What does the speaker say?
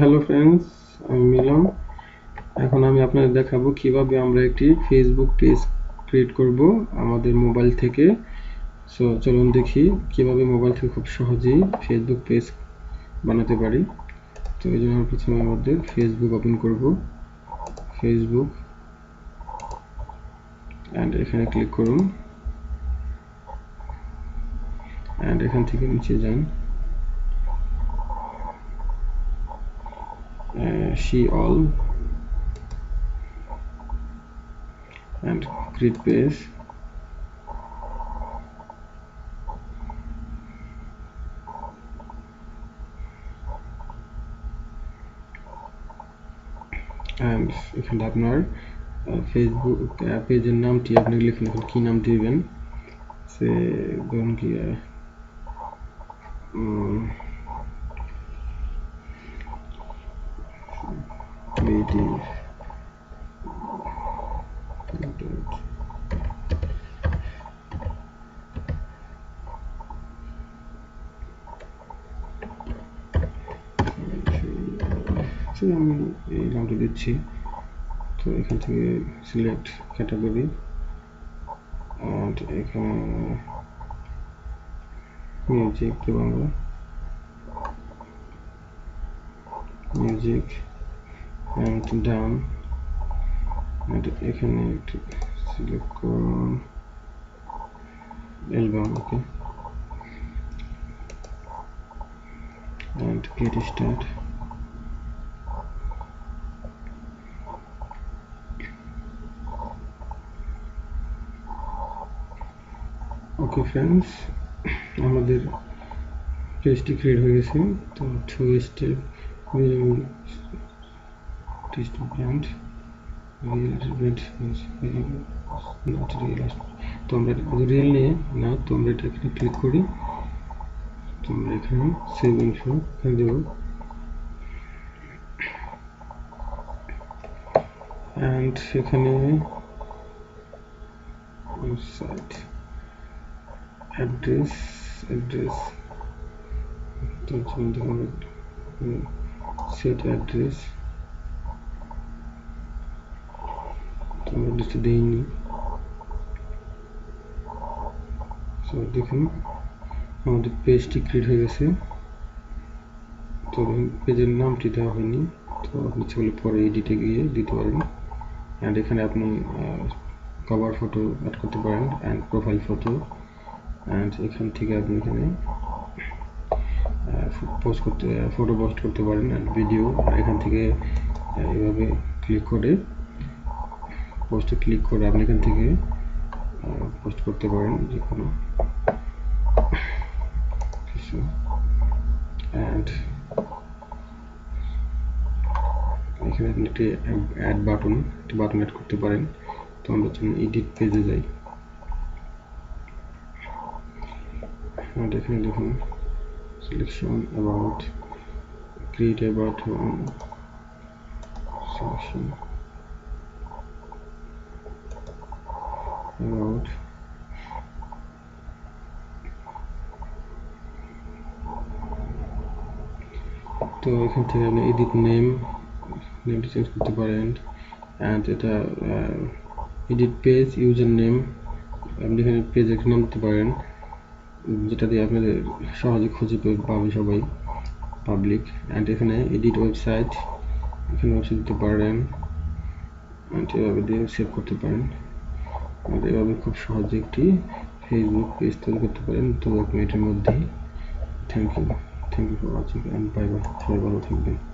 Hello friends আমি মিলন। এখন আমি আপনাদের দেখাবো কীভাবে আমরা একটি ফেসবুক পেজ ক্রিয়েট করব আমাদের মোবাইল থেকে। সো চলুন দেখি কীভাবে মোবাইল থেকে খুব সহজেই ফেসবুক পেজ বানাতে পারি। তো এই জন্য প্রথমে আমাদের ফেসবুক ওপেন করব। ফেসবুক অ্যান্ড এখানে ক্লিক করুন। অ্যান্ড এখান থেকে নিচে যান। See all and create page and এখানে আপনার ফেসবুক পেজের নামটি আপনি লিখুন এখন কি নাম দিবেন সে ধরুন কি content আমি এই নামটা দিচ্ছি। তো এখান থেকে সিলেক্ট ক্যাটাগরি অ্যান্ড এখানে মিউজিক আমরা। Music and down. এখানে একটু সিলেক্ট করুন album okay and get start okay friends আমাদের পেজটি ক্রিয়েট হয়ে গেছে। তো two step digital brand real event is not তো আমরা রিয়েল নিয়ে, না, তো আমরা এটা এখানে ক্লিক করি। তো আমরা এখানে সেভ ইনফো এখানে দেবো। অ্যান্ড এখানে সাইট অ্যাড্রেস অ্যাড্রেস তার জন্য সেট অ্যাড্রেস আমরা অ্যাড্রেসটা দিইনি। তো দেখুন, আমাদের পেজটি ক্রিয়েট হয়ে গেছে। তো পেজের নামটি দেওয়া হয়নি। তো আপনি চাইলে পরে এডিটে গিয়ে দিতে পারেন। অ্যান্ড এখানে আপনি কভার ফটো অ্যাড করতে পারেন অ্যান্ড প্রোফাইল ফটো অ্যান্ড এখান থেকে আপনি এখানে পোস্ট করতে ফটো পোস্ট করতে পারেন অ্যান্ড ভিডিও এখান থেকে এভাবে ক্লিক করে পোস্টে ক্লিক করে আপনি এখান থেকে পোস্ট করতে পারেন যে কোনো কিছু। অ্যান্ড এখানে আপনি একটি অ্যাড বাটন একটি বাটন অ্যাড করতে পারেন। তো আমরা জন্য এডিট পেজে যাই। এখানে দেখুন selection about create button selection about তো এখান থেকে আপনি এডিট নেম নেমটি চেঞ্জ করতে পারেন অ্যান্ড এটা এডিট পেজ ইউজার নেম আপনি এখানে পেজ একটা নাম দিতে পারেন, যেটা দিয়ে আপনাদের সহজে খুঁজে পাবে সবাই পাবলিক অ্যান্ড এখানে এডিট ওয়েবসাইট এখানে ওয়েবসাইট দিতে পারেন অ্যান্ড এভাবে দিয়ে সেভ করতে পারেন। আর এভাবে খুব সহজে একটি ফেসবুক পেজ তৈরি করতে পারেন। তো এক মিনিটের মধ্যেই thank you thank you for watching and bye bye সবাই ভালো থাকবেন।